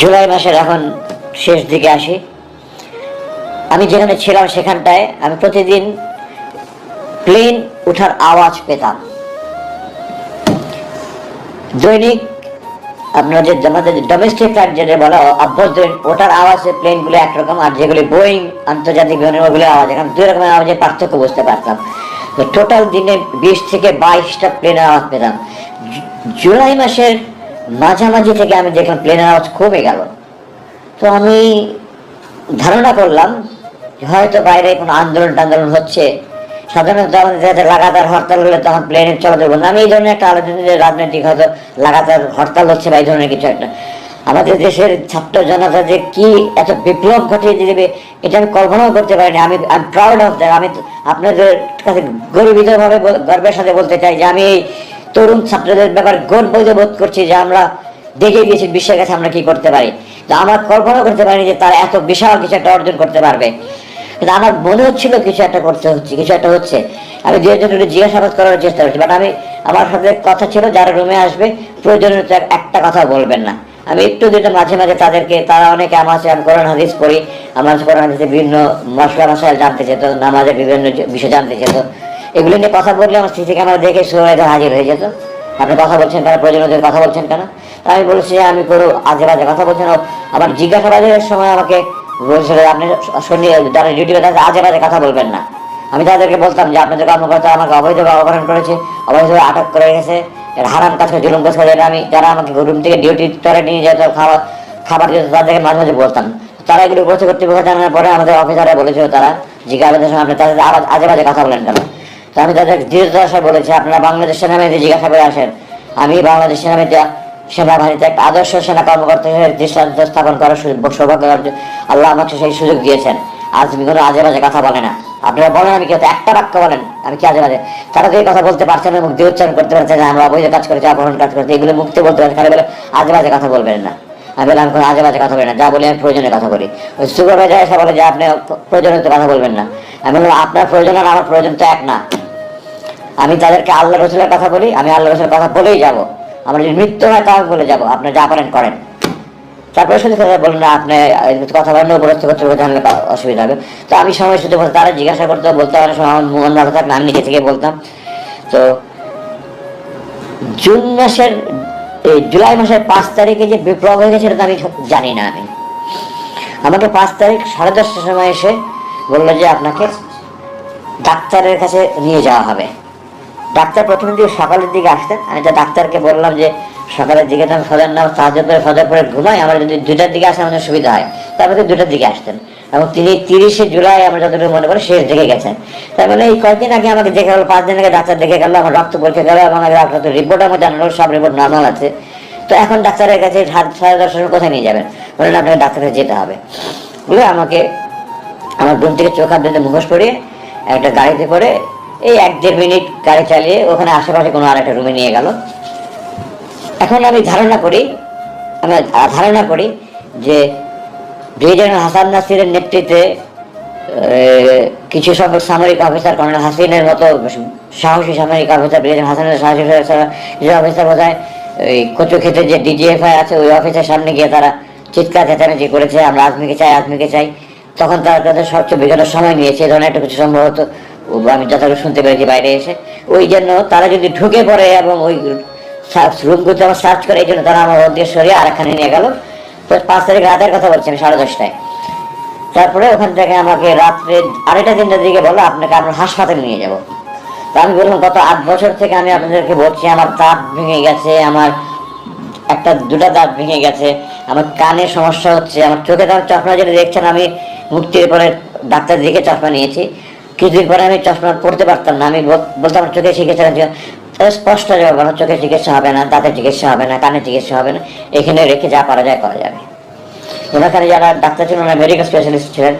জুলাই মাসের এখন শেষ দিকে আসি। আমি যেখানে ছিলাম সেখানটায় আমি প্রতিদিন প্লেন ওঠার আওয়াজ পেতাম। দৈনিক আপনার যে আমাদের ডোমেস্টিক ফ্লাইট যেটা বলা অভ্যন্তরীণ ওটার আওয়াজে প্লেনগুলো একরকম আর যেগুলি বোয়িং আন্তর্জাতিক বিমানের ওগুলো আওয়াজ এখন দুই রকমের আওয়াজের পার্থক্য বুঝতে পারতাম। তো টোটাল দিনে বিশ থেকে বাইশটা প্লেনের আওয়াজ পেতাম। জুলাই মাসের মাঝামাঝি থেকে আমি দেখলাম প্লেনের আওয়াজ কমে গেল, তো আমি ধারণা করলাম হয়তো বাইরে কোনো আন্দোলন টান্দোলন হচ্ছে। সাধারণত আমাদের দেশে লাগাতার হরতাল হলে তখন প্লেনের চলাচল বন্ধ আমি এই ধরনের একটা আলোচনা যে রাজনৈতিক হয়তো লাগাতার হরতাল হচ্ছে বা এই ধরনের কিছু একটা। আমাদের দেশের ছাত্র জনতা যে কি এত বিপ্লব ঘটিয়ে দেবে, এটা আমি কল্পনাও করতে পারিনি। আমি আই প্রাউড অফ দ্যাট আমি আপনাদের কাছে গর্বিতভাবে গর্বের সাথে বলতে চাই যে আমি এই তরুণ ছাত্রদের ব্যাপারে গর্বিত বোধ করছি যে আমরা দেখে দিয়েছি বিশ্বের কাছে আমরা কি করতে পারি। তো আমরা কল্পনা করতে পারিনি যে তারা এত বিশাল কিছু একটা অর্জন করতে পারবে। কিন্তু আমার মনে হচ্ছিল কিছু একটা করতে হচ্ছে, কিছু একটা হচ্ছে। আমি দু একজন জিজ্ঞাসাবাদ করার চেষ্টা করছি বাট আমি, আমার সাথে কথা ছিল, যারা রুমে আসবে প্রয়োজনীয় একটা কথা বলবেন না। আমি একটু দুটো মাঝে মাঝে তাদেরকে, তারা অনেকে আমার আমি কোরআন হাদিস পড়ি, আমার কোরআন হাদিসে বিভিন্ন মশলা মশাইল জানতে চেত নামাজের বিভিন্ন বিষয় জানতে চেত এগুলো নিয়ে কথা বললে আমার স্মৃতি ক্যামেরা দেখে সুরাইতে হাজির হয়ে যেত। আপনি কথা বলছেন কেন? প্রয়োজনীয় কথা বলছেন কেন? আমি বলছি আমি কোনো আজে বাজে কথা বলছেন আমার জিজ্ঞাসাবাদের সময় আমাকে বলছিল, আপনি শুনি যারা ডিউটি তাদের আজে বাজে কথা বলবেন না। আমি তাদেরকে বলতাম যে, আপনাদের কর্মকর্তা আমাকে অবৈধভাবে অপহরণ করেছে, অবৈধভাবে আটক করে গেছে হারাম কাজ করে জুলুম কাজ করে আমি, যারা আমাকে রুম থেকে ডিউটি করে নিয়ে যেত, খাবার খাবার দিত, তাদেরকে মাঝে মাঝে বলতাম। তারা এগুলো উপস্থিত কর্তৃপক্ষ জানানোর পরে আমাদের অফিসাররা বলেছিল তারা, জিজ্ঞাসাবাদের সময় আপনি তাদের আবার আজে বাজে কথা বলেন কেন? তো আমি তাদের সাথে বলেছি, আপনারা বাংলাদেশ সেনাবাহিনীতে জিজ্ঞাসা করে আসেন। আমি বাংলাদেশ সেনাবাহিনীতে সেনাবাহিনীতে একটা আদর্শ সেনা কর্মকর্তা হিসেবে দৃষ্টান্ত স্থাপন করার সৌভাগ্য আল্লাহ আমাকে সেই সুযোগ দিয়েছেন। আজ তুমি কোনো আজে বাজে কথা বলে না। আপনারা বলেন, আমি কি একটা বাক্য বলেন? আমি কি আজে বাজে? তারা তো এই কথা বলতে পারছে না মুক্তি উচ্চারণ করতে পারছে না। আমরা অবৈধ কাজ করেছি অপহরণ কাজ করেছি, এগুলো মুক্তি বলতে পারছে খালি বলে, আজে বাজে কথা বলবেন না। আমি বললাম কোনো আজে বাজে কথা বলি না। যা বলি আমি প্রয়োজনে কথা বলি। ওই সুপারভাইজার এসে বলে যে, আপনি প্রয়োজনে তো কথা বলবেন না। আমি বললাম, আপনার প্রয়োজন আর আমার প্রয়োজন তো এক না। আমি তাদেরকে আল্লাহ রসুলের কথা বলি, আমি আল্লাহ রসুলের কথা বলেই যাব। আমার যদি মৃত্যু হয় তাও বলে যাব। আপনি যা পারেন করেন। তারপরে শুধু কথা বললেন না আপনি কথা বলেন, উপরস্থ করতে জানলে অসুবিধা হবে। তো আমি সময় শুধু বলতাম তারা জিজ্ঞাসা করতে, বলতে, আমার মন থাকলে আমি নিজে থেকে বলতাম। তো জুন মাসের, এই জুলাই মাসের পাঁচ তারিখে যে বিপ্লব হয়ে গেছে সেটা আমি জানি না আমি। আমাকে পাঁচ তারিখ সাড়ে দশটার সময় এসে বলল যে, আপনাকে ডাক্তারের কাছে নিয়ে যাওয়া হবে। ডাক্তার প্রথমে দিকে সকালের দিকে আসতেন, আমি তো ডাক্তারকে বললাম যে, সকালের দিকে আমি ফজর নাম সাহায্য করে ফজর পরে ঘুমাই, আমার যদি দুটার দিকে আসে, আমাদের সুবিধা হয়। তারপরে দুটার দিকে আসতেন। এবং তিনি তিরিশে জুলাই, আমরা যতটুকু মনে করি, শেষ দিকে গেছেন। তার মানে এই কয়েকদিন আগে আমাকে দেখে গেল, পাঁচ দিন আগে ডাক্তার দেখে গেল, আমার রক্ত পরীক্ষা গেল এবং ডাক্তার রিপোর্ট আমার জানালো সব রিপোর্ট নর্মাল আছে। তো এখন ডাক্তারের কাছে সাড়ে দশটার কোথায় নিয়ে যাবেন? বললেন, আপনাকে ডাক্তারের যেতে হবে। বলে আমাকে আমার ঘুম থেকে চোখ ধুতে মুখোশ পরিয়ে একটা গাড়িতে করে এই এক দেড় মিনিট গাড়ি চালিয়ে ওখানে আশেপাশে কোনো আর একটা রুমে নিয়ে গেল। এখন আমি ধারণা করি আমি ধারণা করি যে ব্রিগেডিয়ার হাসান নাসিরের নেতৃত্বে কিছু সংখ্যক সামরিক অফিসার, কর্নেল হাসিনের মতো সাহসী সামরিক অফিসার ব্রিগেডিয়ার হাসানের সাহসী কিছু অফিসার বোধ হয় ওই কচু ক্ষেত্রে যে ডিজিএফআই আছে, ওই অফিসের সামনে গিয়ে তারা চিৎকার চেঁচামেচি করেছে, আমরা আজমিকে চাই আজমিকে চাই। তখন তারা তাদের সবচেয়ে বিগত সময় নিয়েছে এই ধরনের একটা কিছু সম্ভবত আমি যতটুকু শুনতে পেরেছি বাইরে এসে। ওই জন্য তারা যদি ঢুকে পড়ে এবং ওই রুমগুলোতে আমার সার্চ করে, এই জন্য তারা আমার দিয়ে সরিয়ে আরেকখানে নিয়ে গেল। পাঁচ তারিখ রাতের কথা বলছি আমি, সাড়ে দশটায়। তারপরে ওখান থেকে আমাকে রাত্রে আড়াইটা, তিনটার দিকে বলো আপনাকে আপনার হাসপাতালে নিয়ে যাব। তা আমি বললাম, গত আট বছর থেকে আমি আপনাদেরকে বলছি, আমার দাঁত ভেঙে গেছে, আমার একটা, দুটা দাঁত ভেঙে গেছে, আমার কানে সমস্যা হচ্ছে, আমার চোখে দাঁত চশমা, যেটা দেখছেন আমি, মুক্তির পরে ডাক্তার দিকে চশমা নিয়েছি। কিছুদিন পরে আমি চশমা পড়তে পারতাম না, আমি বলতাম, চোখে চিকিৎসা স্পষ্ট জবাব আমার চোখে চিকিৎসা হবে না দাঁতের চিকিৎসা হবে না, কানে চিকিৎসা হবে না, এখানে রেখে যা করা যায়, করা যাবে। ওনাখানে যারা ডাক্তার ছিলেন ওনারা মেডিকেল স্পেশালিস্ট ছিলেন,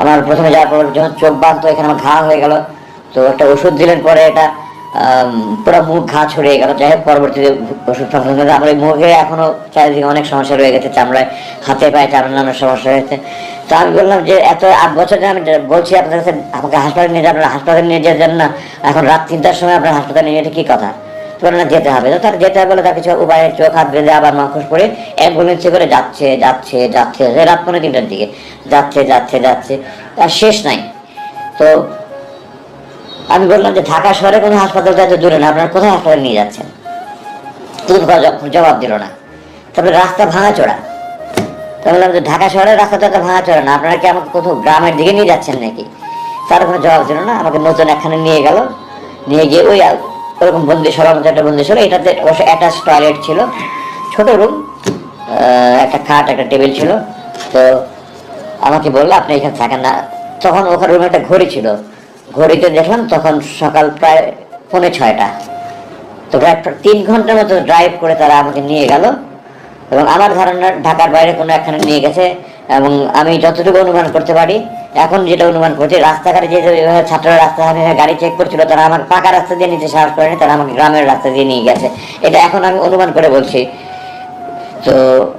আমার প্রথমে যাওয়ার পর যখন চোখ বাঁধ তো এখানে আমার ঘা হয়ে গেল। তো একটা ওষুধ দিলেন, পরে এটা পুরো মুখ ঘা ছড়িয়ে গেল। যাই হোক, পরবর্তীতে ওষুধ হলে। আমার মুখে এখনও চারিদিকে অনেক সমস্যা রয়ে গেছে, চামড়ায়, হাতে পায়ে চামড়া নানান সমস্যা হয়েছে তো আমি বললাম যে এত আট বছর আমি বলছি আপনার কাছে আমাকে হাসপাতালে নিয়ে যাবেন হাসপাতালে নিয়ে যেতেন না। এখন রাত তিনটার সময় আপনার হাসপাতালে নিয়ে যেতে কী কথা? তো বলল, না যেতে হবে। তো তার যেতে হবে বলে তার কিছু উপায়ে চোখ হাত বেঁধে আবার মাখুস পরে অ্যাম্বুলেন্সে করে যাচ্ছে যাচ্ছে যাচ্ছে রাত পনেরো তিনটার দিকে। যাচ্ছে যাচ্ছে যাচ্ছে। আর শেষ নাই। তো আমি বললাম যে ঢাকা শহরে কোনো হাসপাতাল তো এত দূরে না আপনারা কোথায় হাসপাতালে নিয়ে যাচ্ছেন? কিন্তু কোনো জবাব দিল না। তারপরে রাস্তা ভাঙা চোরা বললাম যে ঢাকা শহরের রাস্তা তো ভাঙা চোরা না। আপনারা কি আমাকে কোথাও গ্রামের দিকে নিয়ে যাচ্ছেন নাকি? তার কোনো জবাব দিল না। আমাকে নতুন একখানে নিয়ে গেল। নিয়ে গিয়ে ওই ওরকম বন্দি সবার মধ্যে একটা বন্দি ছিল এটাতে অবশ্য অ্যাটাচ টয়লেট ছিল। ছোট রুম একটা খাট, একটা টেবিল ছিল। তো আমাকে বলল, আপনি এখানে থাকেন না। তখন ওখানে রুমে একটা ঘড়ি ছিল। ঘড়িতে দেখলাম তখন সকাল প্রায় পৌনে ছয়টা। তো প্রায় তিন ঘণ্টার মতো ড্রাইভ করে তারা আমাকে নিয়ে গেল। এবং আমার ধারণা ঢাকার বাইরে কোনো একখানে নিয়ে গেছে, এবং আমি যতটুকু অনুমান করতে পারি, এখন যেটা অনুমান করছি, রাস্তাঘাটে যে যেভাবে ছাত্ররা রাস্তাঘাটে গাড়ি চেক করছিল, তারা আমাকে পাকা রাস্তা দিয়ে নিতে সাহস করেনি তারা আমাকে গ্রামের রাস্তা দিয়ে নিয়ে গেছে। এটা এখন আমি অনুমান করে বলছি। তো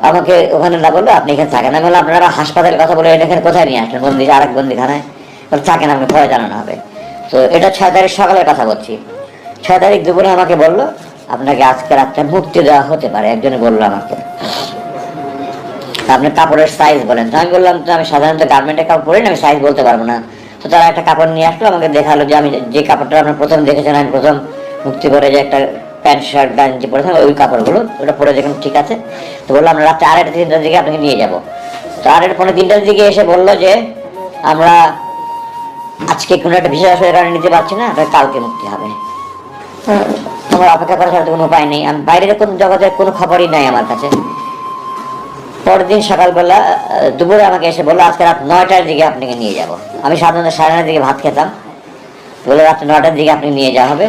আমাকে ওখানে না বলল আপনি এখানে থাকেন। আমি বললাম, আপনারা হাসপাতালের কথা বলে এখানে কোথায় নিয়ে আসলেন? বন্দি আরেক বন্দিখানায় থাকেন আপনি পরে জানানো হবে। তো এটা ছয় তারিখ সকালের কথা বলছি। ছয় তারিখ দুপুরে আমাকে বলল আপনাকে আজকে রাত্রে মুক্তি দেওয়া হতে পারে। একজনে বলল আমাকে। আপনি কাপড়ের সাইজ বলেন। তো আমি বললাম, তো আমি সাধারণত গার্মেন্টের কাপড় পরি না, আমি সাইজ বলতে পারব না। তো তারা একটা কাপড় নিয়ে আসলো, আমাকে দেখাল যে আমি যে কাপড়টা আপনার প্রথম দেখেছেন, আমি প্রথম মুক্তি করে যে একটা প্যান্ট, শার্ট, গাঞ্জি পরেছেন ওই কাপড়গুলো, ওটা পরে দেখুন ঠিক আছে, তো বললাম আমরা রাত্রে আড়াইটা তিনটার দিকে আপনাকে নিয়ে যাব। তো আড়াইটা পনেরো তিনটার দিকে এসে বলল যে, আমরা আজকে কোনো একটা বিশেষ কারণে নিতে পারছি না কালকে মুক্তি হবে। হ্যাঁ, অপেক্ষা করা ছাড়া কোনো উপায় নেই। আমি বাইরের কোনো জগতের কোনো খবরই নাই আমার কাছে। পরের দিন সকালবেলা দুপুরে আমাকে এসে বলল আজকে রাত নয়টার দিকে আপনাকে নিয়ে যাব। আমি সাধারণত সাড়ে নটার দিকে ভাত খেতাম। বলে রাত নয়টার দিকে আপনি নিয়ে যাওয়া হবে।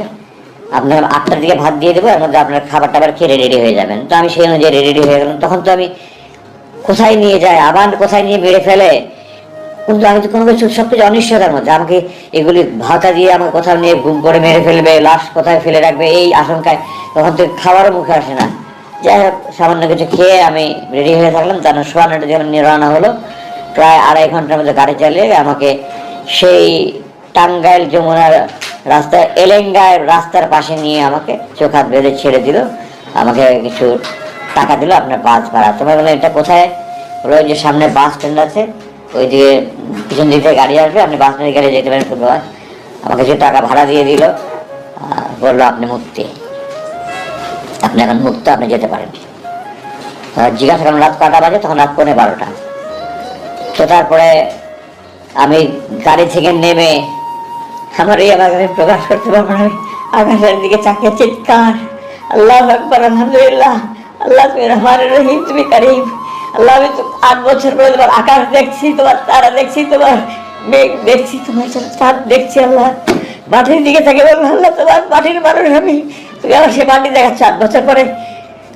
আপনার আটটার দিকে ভাত দিয়ে দেবো এর মধ্যে আপনার খাবার টাবার খেয়ে রেডি হয়ে যাবেন। তো আমি সেই অনুযায়ী রেডি হয়ে গেলাম। তখন তো আমি কোথায় নিয়ে যায় আবার কোথায় নিয়ে বেড়ে ফেলে? কিন্তু আমি তো কোনো কিছু, সব কিছু অনিশ্চয়তার মধ্যে। আমাকে এগুলি ভাতা দিয়ে আমাকে কোথাও নিয়ে গুম করে মেরে ফেলবে, লাশ কোথায় ফেলে রাখবে, এই আশঙ্কায় তখন তো খাবারও মুখে আসে না। যাই হোক, সামান্য কিছু খেয়ে আমি রেডি হয়ে থাকলাম। তার সোয়ানোটা যখন রওনা হলো। প্রায় আড়াই ঘণ্টার মধ্যে গাড়ি চালিয়ে আমাকে সেই টাঙ্গাইল যমুনার রাস্তা এলেঙ্গায় রাস্তার পাশে নিয়ে আমাকে চোখ হাত বেঁধে ছেড়ে দিল। আমাকে কিছু টাকা দিল, আপনার বাস ভাড়া। তোমার বলে এটা কোথায়? ওই যে সামনে বাস স্ট্যান্ড আছে। ওই দিকে পিছন দিক থেকে গাড়ি আসবে, আপনি বাস গেলে যেতে পারেন ফুটবল আমাকে কিছু টাকা ভাড়া দিয়ে দিল বলল আপনি মুক্তি। আপনি এখন মুক্ত, আপনি যেতে পারেন। জিজ্ঞাসা করলাম, রাত কটা বাজে? তখন রাত পৌনে বারোটা। তো তারপরে আমি গাড়ি থেকে নেমে আমার এই এলাকায় প্রকাশ করতে পারব না। আমি আকাশের দিকে চাকিয়ে চিৎকার। আল্লাহ আকবর, আলহামদুলিল্লাহ। আল্লাহ তুমি রহমান রহিম, তুমি করিম। আল্লাহ, আমি আট বছর পরে তোমার আকাশ দেখছি, তোমার তারা দেখছি, তোমার মেঘ দেখছি, তোমার চাঁদ দেখছি আল্লাহ। মাটির দিকে থেকে আল্লাহ, তোমার মানুষ আমি। তুমি আমার সে মাটি দেখাচ্ছ আট বছর পরে।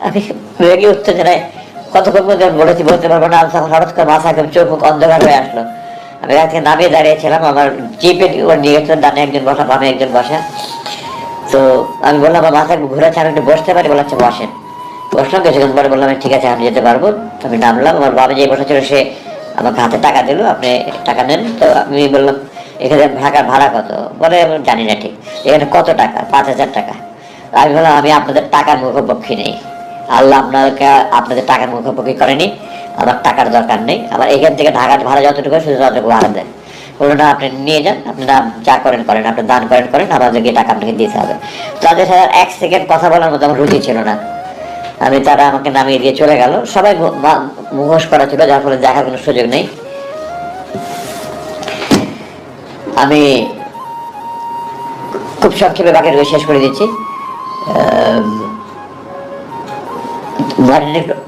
আমি রেগে কতক্ষণ আমি বলেছি, বলতে পারব না হঠাৎ করে মাথা চোখ অন্ধকার হয়ে আসলো। আমি রাত নামিয়ে দাঁড়িয়েছিলাম, আমার জিপে নিয়ে গেছিলাম ডানে একজন বসা, বামে একজন বসা। তো আমি বললাম, আমার মাথা ঘুরেছে আমি একটু বসতে পারি বলে বসেন। বসলাম কিছুক্ষণ পরে বললাম, ঠিক আছে, আমি যেতে পারব। আমি নামলাম, আমার বাবা যে বসেছিল সে আমাকে হাতে টাকা দিল, আপনি টাকা নেন। তো আমি বললাম, এখানে ঢাকার ভাড়া কত? বলে, আমি জানি না ঠিক, এখানে কত টাকা? পাঁচ হাজার টাকা। আমি বললাম, আমি আপনাদের টাকার মুখোপক্ষী নেই। আল্লাহ আপনাকে, আপনাদের টাকার মুখোপক্ষী করেনি, আমার টাকার দরকার নেই, আমার এখান থেকে ঢাকার ভাড়া যতটুকু, শুধু ততটুকু ভাড়া দেন। বলল, না, আপনি নিয়ে যান, আপনি দান যা করেন করেন, আপনি দান করেন করেন, আমাদেরকে টাকা আপনাকে দিতে হবে। তাদের সাথে এক সেকেন্ড কথা বলার মতো আমার রুচি ছিল না। আমি তারা আমাকে নামিয়ে দিয়ে চলে গেল। সবাই মুখোশ করা ছিল, যার ফলে দেখার কোনো সুযোগ নেই। আমি খুব সংক্ষেপে বাকি রয়ে শেষ করে দিচ্ছি।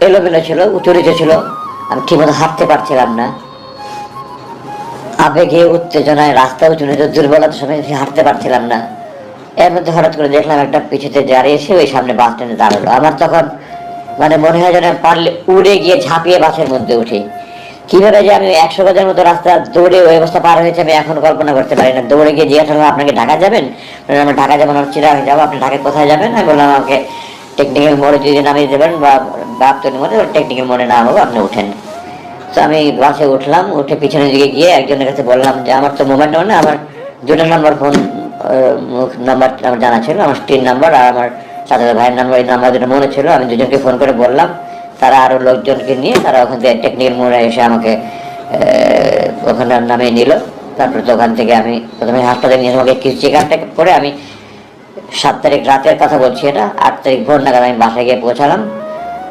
এলোমেলো ছিল নিচু ছিল। আমি ঠিকমতো হাঁটতে পারছিলাম না। আবেগে উত্তেজনায় রাস্তা উঁচু দুর্বলতার সময় হাঁটতে পারছিলাম না। এর মধ্যে হঠাৎ করে দেখলাম একটা পিছুতে দাঁড়িয়ে এসে ওই সামনে বাস স্ট্যান্ডে দাঁড়াল। আমার তখন মানে মনে হয় যেন পারলে উড়ে গিয়ে ঝাঁপিয়ে বাসের মধ্যে উঠি। কীভাবে যে আমি একশো গজের মতো রাস্তা দৌড়ে ওই অবস্থা পার হয়েছে আমি এখন কল্পনা করতে পারি না। দৌড়ে গিয়ে জিজ্ঞাসা করলাম, আপনাকে ঢাকা যাবেন? আমি ঢাকা যাব না চিরা হয়ে যাব। আপনি ঢাকায় কোথায় যাবেন? আমি বললাম, আমাকে টেকনিক্যাল মোড়ে যদি নামিয়ে দেবেন বা বাপতনি মোড়ে টেকনিক্যাল মোড়ে নামাবো, আপনি উঠেন। তো আমি বাসে উঠলাম, উঠে পিছনের দিকে গিয়ে একজনের কাছে বললাম যে, আমার তো মোবাইল নাম্বার না আমার দুটো নাম্বার ফোন নাম্বার, আমার জানা ছিল, আমার তিন নাম্বার আর আমার চাচা ভাইয়ের নাম্বার, এই নাম্বার দুটো মনে ছিল, আমি দুজনকে ফোন করে বললাম। তারা আরও লোকজনকে নিয়ে, তারা ওখান থেকে টেকনিক্যাল মোড়ে এসে আমাকে ওখানে নামিয়ে নিল। তারপরে ওখান থেকে আমি প্রথমে হাসপাতালে নিয়ে আমাকে কিছু চেক করে আমি সাত তারিখ রাতের কথা বলছি এটা, আট তারিখ ভোর নাগাদ আমি বাসায় গিয়ে পৌঁছালাম।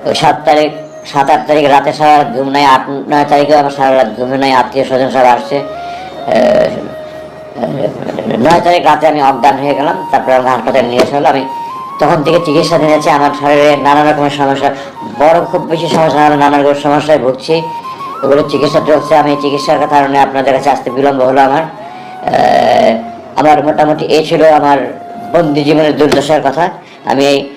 ওই সাত তারিখ, সাত, আট তারিখ রাতে সারা ঘুম নাই, আট, নয় তারিখে আমার সারা রাত ঘুমে নাই, আত্মীয় স্বজন সব আসছে। নয় তারিখ রাতে আমি অজ্ঞান হয়ে গেলাম, তারপরে আমাকে হাসপাতালে নিয়ে এসে হলো। আমি তখন থেকে চিকিৎসা নিয়েছি আমার শরীরে নানা রকমের সমস্যা, বড় খুব বেশি সমস্যা হলে নানা রকম সমস্যায় ভুগছি। ওগুলো চিকিৎসা চলছে, আমি চিকিৎসার কারণে আপনাদের কাছে আসতে বিলম্ব হলো আমার। আমার মোটামুটি এই ছিল আমার বন্দি জীবনের দুর্দশার কথা। আমি